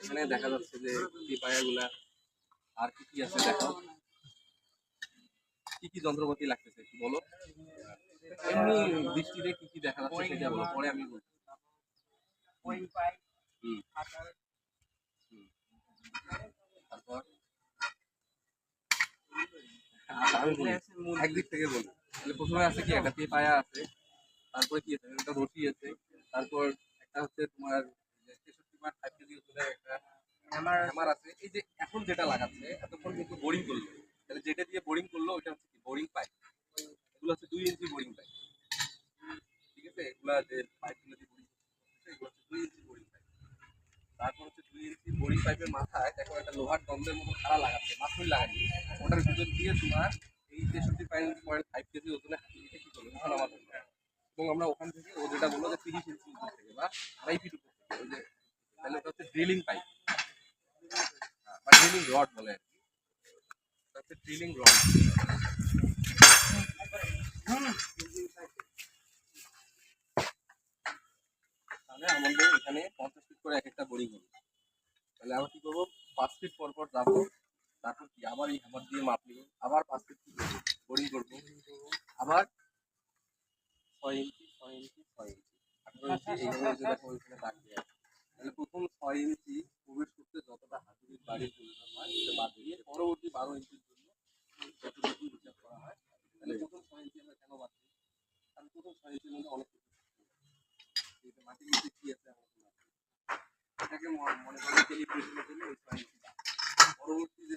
এখানে দেখা যাচ্ছে যে কি পায়াগুলা আর কি কি আছে দেখো কি কি যন্ত্রপাতি লাগতেছে একটু বলো। এমনি দৃষ্টিতে কি কি দেখা যাচ্ছে সেটা বলো, পরে আমি বলছি। তারপর। একদিক থেকে বলি। প্রথমে আছে কি? একটা পায়া আছে, তারপরে কি আছে? একটা রশি আছে, তারপর একটা হচ্ছে তোমার ফাইভ কেজি একটা এখন যেটা লাগাচ্ছে, এতক্ষণ বোরিং করল। যেটা দিয়ে বোরিং করল ওটা হচ্ছে বোরিং পাইপ এগুলো হচ্ছে দুই ইঞ্চি বোরিং পাইপ ঠিক আছে? এগুলা যে পাইপগুলো দিয়ে বোরিং এগুলো হচ্ছে দুই ইঞ্চি বোরিং পাইপ তারপর হচ্ছে দুই ইঞ্চি বোরিং পাইপের মাথায় দেখো একটা লোহার দন্ডের মতো খাড়া লাগাচ্ছে মাথুই লাগানি ওটার ভিতর দিয়ে তোমার পয়েন্ট ফাইভ কেজি ওখানে আমার এবং আমরা ওখান থেকে ও যেটা বলল থেকে বা তাহলে ওটা হচ্ছে ড্রিলিং পাইপ ড্রিলিং রড বলে আর কি। ড্রিলিং রড তাহলে আমাদের এখানে পঞ্চাশ ফিট করে এক একটা বোরিং হবে তাহলে আমরা কি করব? পাঁচ ফিট পর পর যাব তারপর কি? আবার এই হ্যামার দিয়ে মাপলি আবার করব? বোরিং করব। আবার ছয় ইঞ্চি ছয় ইঞ্চি ছয় ইঞ্চি। তাহলে প্রথম ছয় ইঞ্চি প্রবেশ করতে যতটা বাদ দিয়ে পরবর্তী বারো ইঞ্চির জন্য যতটুকু হিসাব করা হয় তাহলে প্রথম ছয় ইঞ্চি আমরা কেন বাদ দিই কারণ প্রথম ছয় ইঞ্চির মধ্যে অনেক কিছু থাকে। এই যে মাটির নিচে কি আছে আমরা জানি না। এটাকে ম- মনে করি ক্যালিব্রেশনের জন্য ওই ছয় ইঞ্চি বাদ। পরবর্তী যে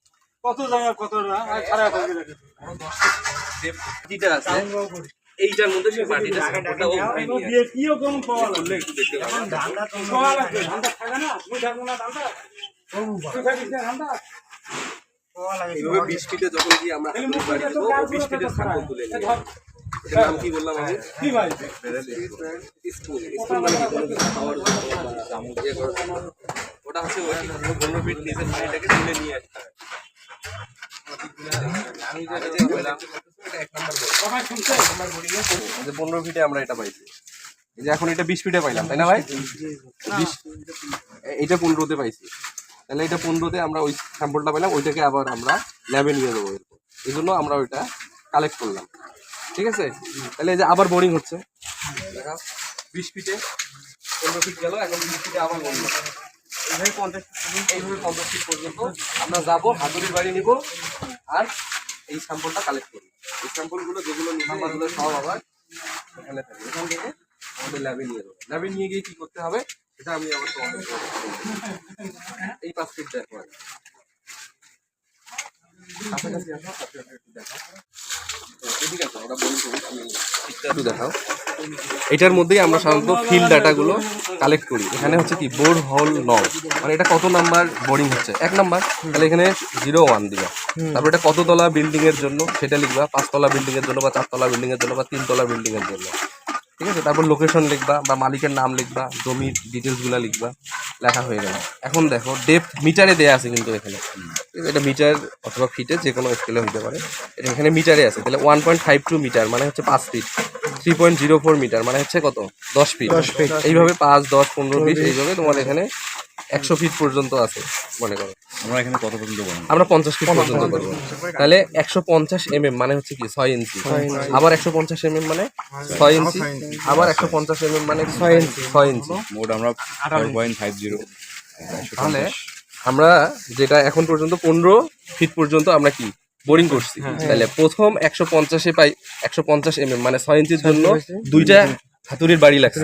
কত জায়গা কত না যেটা আছে। এইটার মধ্যে সেই মাটিটা সাপোর্টটা ও উঠায় নিয়ে আসে। দিয়ে পাওয়া করলে একটু দেখতে পাবেন পাওয়া লাগবে ধানটা থাকে না? তুই থাকব না ধানটা? তুই থাকিস না ধানটা? এইভাবে বিশ যখন কি আমরা হাতুড়ি বাড়ি দেবো ও বিশ তুলে নিয়ে। নাম কি বললাম আমি কি ভাই? স্পুন স্পুন মানে কি কোনো কিছু খাওয়ার জন্য। চামচ ওটা হচ্ছে ওই পনেরো ফিট নিচের পানিটাকে তুলে নিয়ে আসতে হয়। পনেরো ফিটে আমরা এটা পাইছি। এই যে এখন এটা বিশ ফিটে পাইলাম, তাই না ভাই? বিশ এ- পনেরোতে পাইছি। তাহলে এটা পনেরোতে আমরা ওই স্যাম্পলটা পেলাম ওইটাকে আবার আমরা ল্যাবে নিয়ে দেবো এই জন্য আমরা ওইটা কালেক্ট করলাম। ঠিক আছে? তাহলে এই যে আবার বোরিং হচ্ছে। দেখা, বিশ ফিটে পনেরো ফিট গেল, এখন বিশ ফিটে আবার বোরিং এইভাবে পঞ্চাশ এইভাবে পঞ্চাশ ফিট পর্যন্ত আমরা যাব হাতুড়ির বাড়ি নিব আর এই স্যাম্পলটা কালেক্ট করব। এই স্যাম্পলগুলো যেগুলো নিলাম এগুলো সব আবার এখানে থাকে এখান থেকে আমাদের ল্যাবে নিয়ে যাব। ল্যাবে নিয়ে গিয়ে কি করতে হবে সেটা আমি আবার এই পাঁচ ফিট দেখো। কাছাকাছি আসো, একটু এটার মধ্যেই আমরা সাধারণত ফিল্ড ডাটাগুলো কালেক্ট করি। এখানে হচ্ছে কি, বোর হল নং মানে এটা কত নাম্বার বোরিং হচ্ছে? এক নাম্বার। তাহলে এখানে জিরো ওয়ান দিবা। তারপর এটা কততলা বিল্ডিং এর জন্য সেটা লিখবা। পাঁচতলা বিল্ডিং এর জন্য বা চারতলা বিল্ডিং এর জন্য বা তিনতলা বিল্ডিং এর জন্য। ঠিক আছে? তারপর লোকেশন লিখবা বা মালিকের নাম লিখবা, জমির ডিটেলসগুলো লিখবা। লেখা হয়ে গেল। এখন দেখো ডেপ মিটারে দেওয়া আছে কিন্তু এখানে। এটা মিটার অথবা ফিটে যে কোনো স্কেলে হইতে পারে। এটা এখানে মিটারে আছে। তাহলে one point five two meter মানে হচ্ছে পাঁচ feet three point zero four meter মানে হচ্ছে কত? দশ ফিট এইভাবে পাঁচ দশ পনেরো ফিট এইভাবে তোমার এখানে একশো ফিট পর্যন্ত আছে মনে করো। আমরা এখানে কত পর্যন্ত করব আমরা পঞ্চাশ ফিট পর্যন্ত করব তাহলে একশো পঞ্চাশ এম এম মানে হচ্ছে কি ছয় ইঞ্চি আবার একশো পঞ্চাশ এম এম মানে ছয় ইঞ্চি আবার একশো পঞ্চাশ এম এম মানে ছয় ইঞ্চি ছয় ইঞ্চি মোট আমরা পয়েন্ট ফাইভ জিরো তাহলে আমরা যেটা এখন পর্যন্ত পনেরো ফিট পর্যন্ত আমরা কি বোরিং করছি। তাহলে প্রথম একশো পঞ্চাশে পাই একশো পঞ্চাশ এম মানে ছয় ইঞ্চির জন্য দুইটা হাতুড়ির বাড়ি লাগছে।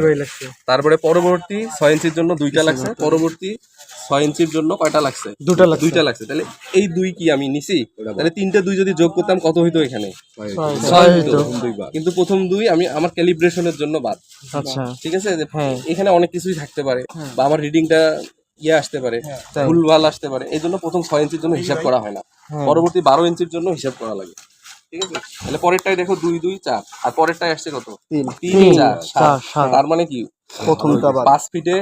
তারপরে পরবর্তী ছয় ইঞ্চির জন্য দুইটা লাগছে পরবর্তী ছয় ইঞ্চির জন্য কয়টা লাগছে? দুটা দুইটা লাগছে। তাহলে এই দুই কি আমি নিছি? তাহলে তিনটে দুই যদি যোগ করতাম কত হইতো এখানে? ছয় হইতো। কিন্তু প্রথম দুই আমি আমার ক্যালিব্রেশনের জন্য বাদ। আচ্ছা। ঠিক আছে? হ্যাঁ। এখানে অনেক কিছুই থাকতে পারে বা আমার রিডিংটা ইয়ে আসতে পারে তাই। ভুলভাল আসতে পারে। এই জন্য প্রথম ছয় ইঞ্চির জন্য হিসাব করা হয় না। হ্যাঁ। পরবর্তী বারো ইঞ্চির জন্য হিসাব করা লাগে। ঠিক আছে? তাহলে পরেরটাই দেখো দুই দুই চার। আর পরেরটাই আসছে কত? তিন। চার। সাত। তার মানে কি? প্রথমটা পাঁচ ফিটে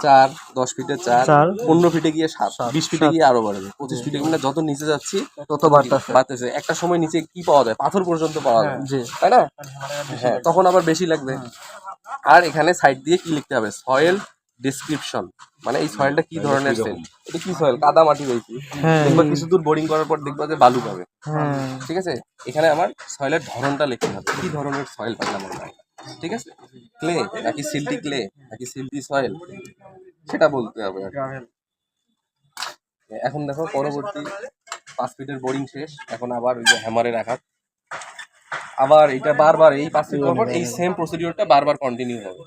চার দশ ফিটে চার। পনেরো ফিটে গিয়ে সাত। বিশ ফিটে গিয়ে আরও বাড়বে। পঁচিশ ফিটে মানে যত নিচে যাচ্ছি তত বাড়তেছে। বাড়তেছে। একটা সময় নিচে কি পাওয়া যায়? পাথর পর্যন্ত পাওয়া যায়। তাই না? হ্যাঁ তখন আবার বেশি লাগবে। আর এখানে সাইড দিয়ে কি লিখতে হবে? সয়েল ডিসক্রিপশন মানে এই সয়েলটা কি ধরনের সেল এটা কি সয়েল কাদা মাটি রয়েছে হ্যাঁ। দেখবা কিছু দূর বোরিং করার পর দেখবা যে বালু পাবে। হ্যাঁ। ঠিক আছে? এখানে আমার সয়েলের ধরনটা লিখতে হবে। কি ধরনের সয়েল পাইলাম আমরা ঠিক আছে? ক্লে নাকি সিল্টি ক্লে নাকি সিল্টি সয়েল সেটা বলতে হবে আর কি। এখন দেখো পরবর্তী পাঁচ ফিটের বোরিং শেষ। এখন আবার ওই যে হ্যামারের আঘাত। আবার এটা বারবার এই পাঁচ ফিট পর পর এই সেম প্রসিডিওরটা বারবার কন্টিনিউ হবে।